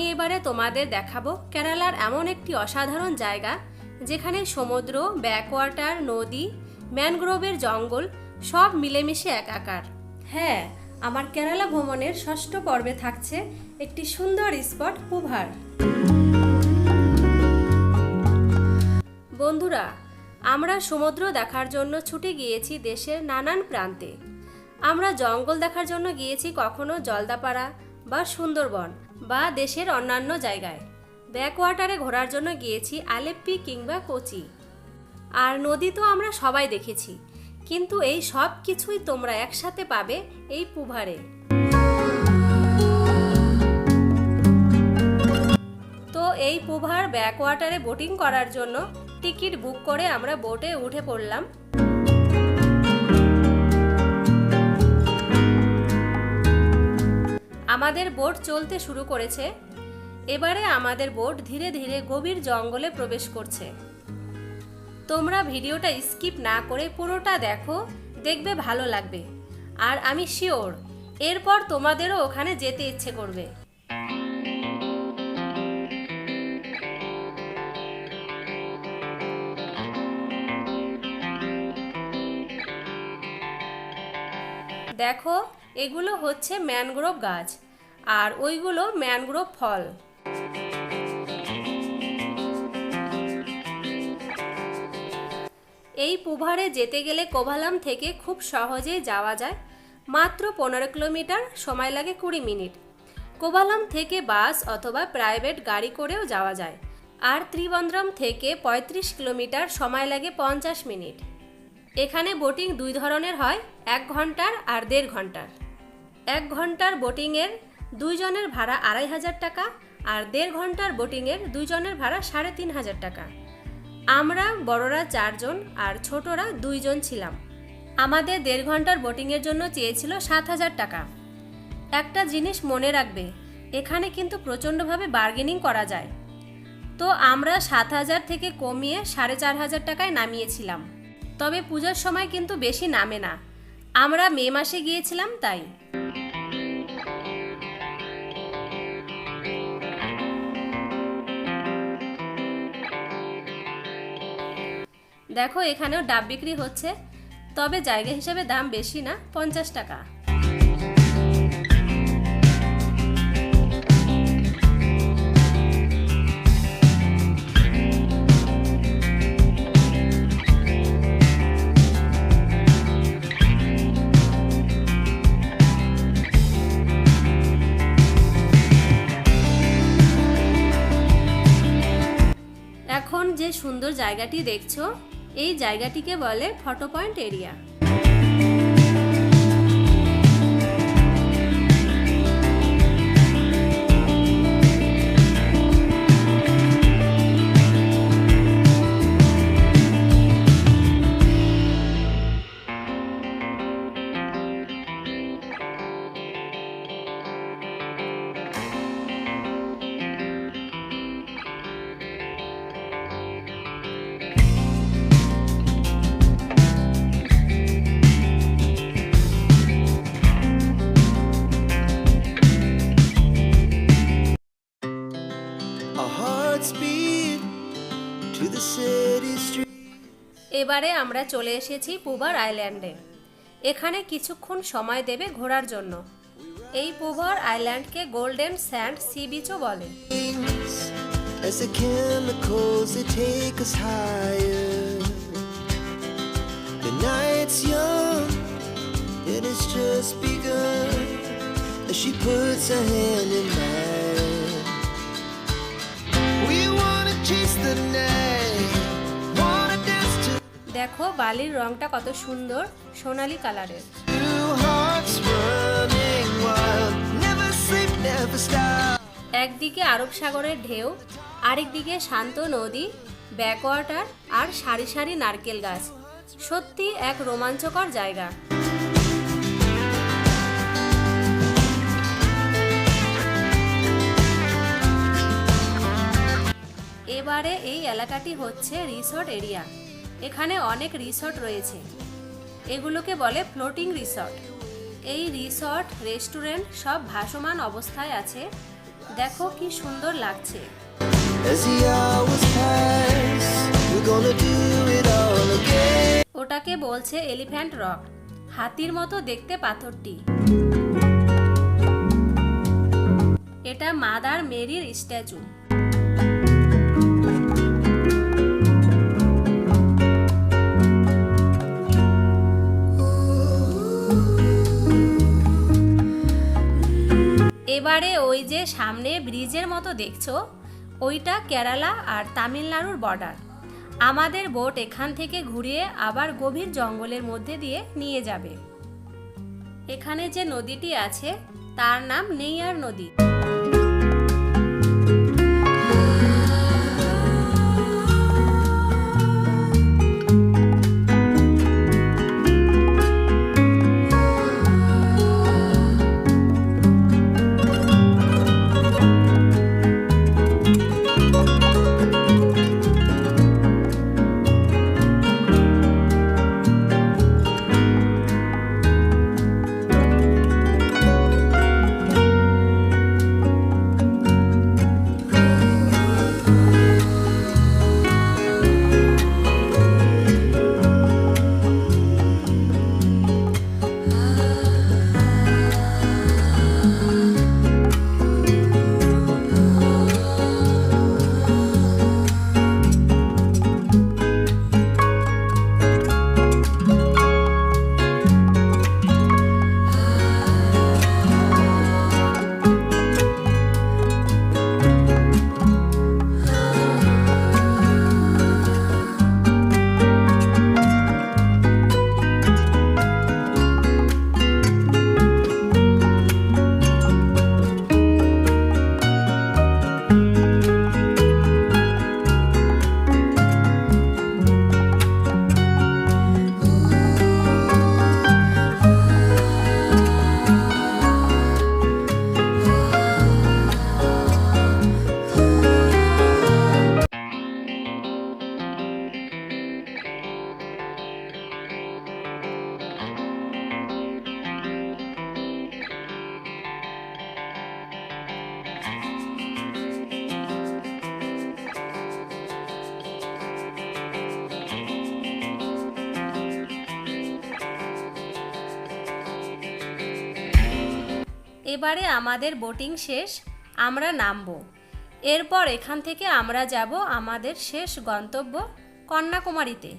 আমি এবারে তোমাদের দেখাবো কেরালার এমন একটি অসাধারণ জায়গা, যেখানে সমুদ্র, ব্যাকওয়াটার, নদী, ম্যানগ্রোভের জঙ্গল সব মিলেমিশে একাকার। হ্যাঁ আমার কেরালা ভ্রমণের ষষ্ঠ পর্বে থাকছে একটি সুন্দর স্পট, পুভার। বন্ধুরা, আমরা সমুদ্র দেখার জন্য ছুটে গিয়েছি দেশের নানান প্রান্তে। আমরা জঙ্গল দেখার জন্য গিয়েছি কখনো জলদাপাড়া বা সুন্দরবন। বা দেশের অন্যান্য জায়গায়। ব্যাকওয়াটারে ঘোরার জন্য গিয়েছি আলেপ্পি কিংবা কোচি। আর নদী তো আমরা সবাই দেখেছি, কিন্তু এই সব কিছুই তোমরা একসাথে পাবে এই পুভারে। তো এই পুভার ব্যাকওয়াটারে বোটিং করার জন্য টিকিট বুক করে আমরা বোটে উঠে পড়লাম। আমাদের বোট চলতে শুরু করেছে। এবারে আমাদের বোট ধীরে ধীরে গভীর জঙ্গলে প্রবেশ করছে। তোমরা ভিডিওটা স্কিপ না করে পুরোটা দেখো, দেখবে ভালো লাগবে। আর আমি শিওর, এরপর তোমাদেরও ওখানে যেতে ইচ্ছে করবে। দেখো, এগুলো হচ্ছে ম্যানগ্রোভ গাছ। আর ওইগুলো ম্যানগ্রোভ ফল। এই পুভারে যেতে গেলে কোভালাম থেকে খুব সহজেই যাওয়া যায়। মাত্র পনেরো কিলোমিটার, সময় লাগে কুড়ি মিনিট। কোভালাম থেকে বাস অথবা প্রাইভেট গাড়ি করেও যাওয়া যায়। আর ত্রিবন্দ্রম থেকে ৩৫ কিলোমিটার, সময় লাগে পঞ্চাশ মিনিট। এখানে বোটিং দুই ধরনের হয়, এক ঘণ্টার আর দেড় ঘণ্টার। এক ঘণ্টার বোটিংয়ের দুইজনের ভাড়া আড়াই হাজার টাকা আর দেড় ঘণ্টার বোটিংয়ের দুইজনের ভাড়া সাড়ে তিন হাজার টাকা। আমরা বড়রা চারজন আর ছোটরা দুইজন ছিলাম। আমাদের দেড় ঘণ্টার বোটিংয়ের জন্য চেয়েছিল সাত হাজার টাকা। একটা জিনিস মনে রাখবে, এখানে কিন্তু প্রচণ্ডভাবে বার্গেনিং করা যায়। তো আমরা সাত হাজার থেকে কমিয়ে সাড়ে চার হাজার টাকায় নামিয়েছিলাম। তবে পূজার সময় কিন্তু বেশি নামে না। আমরা মে মাসে গিয়েছিলাম তাই। দেখো, এখানেও ডাব বিক্রি হচ্ছে। তবে জায়গা হিসেবে দাম বেশি না, পঞ্চাশ টাকা। এখন যে সুন্দর জায়গাটি দেখছ এই জায়গাটিকে বলে ফটো পয়েন্ট এরিয়া। এবারে আমরা চলে এসেছি পুবার আইল্যান্ডে। এখানে কিছুক্ষণ সময় দেবে ঘোরার জন্য। এই পুবার আইল্যান্ডকে গোল্ডেন স্যান্ড সি বিচও বলে। The night. দেখো বালির রংটা কত সুন্দর, সোনালি কালারের. একদিকে আরব সাগরের ঢেউ, আরেকদিকে শান্ত নদী, ব্যাকওয়াটার আর সারি সারি নারকেল গাছ। সত্যি এক রোমাঞ্চকর জায়গা। এবারে এই এলাকাটি হচ্ছে রিসর্ট এরিয়া। এখানে অনেক রিসর্ট রয়েছে। এগুলোকে বলে ফ্লোটিং রিসর্ট। এই রিসর্ট রেস্টুরেন্ট সব ভাসমান অবস্থায় আছে। দেখো কি সুন্দর লাগছে. ওটাকে বলছে এলিফ্যান্ট রক হাতির মতো দেখতে পাথরটি। এটা মাদার মেরির স্ট্যাচু। এবারে ওই যে সামনে ব্রিজের মতো দেখছ, ওইটা কেরালা আর তামিলনাড়ুর বর্ডার। আমাদের বোট এখান থেকে ঘুরিয়ে আবার গভীর জঙ্গলের মধ্যে দিয়ে নিয়ে যাবে। এখানে যে নদীটি আছে, তার নাম নেইয়ার নদী। এবারে আমাদের বোটিং শেষ, আমরা নামব। এরপর এখান থেকে আমরা যাব আমাদের শেষ গন্তব্য কন্যাকুমারীতে।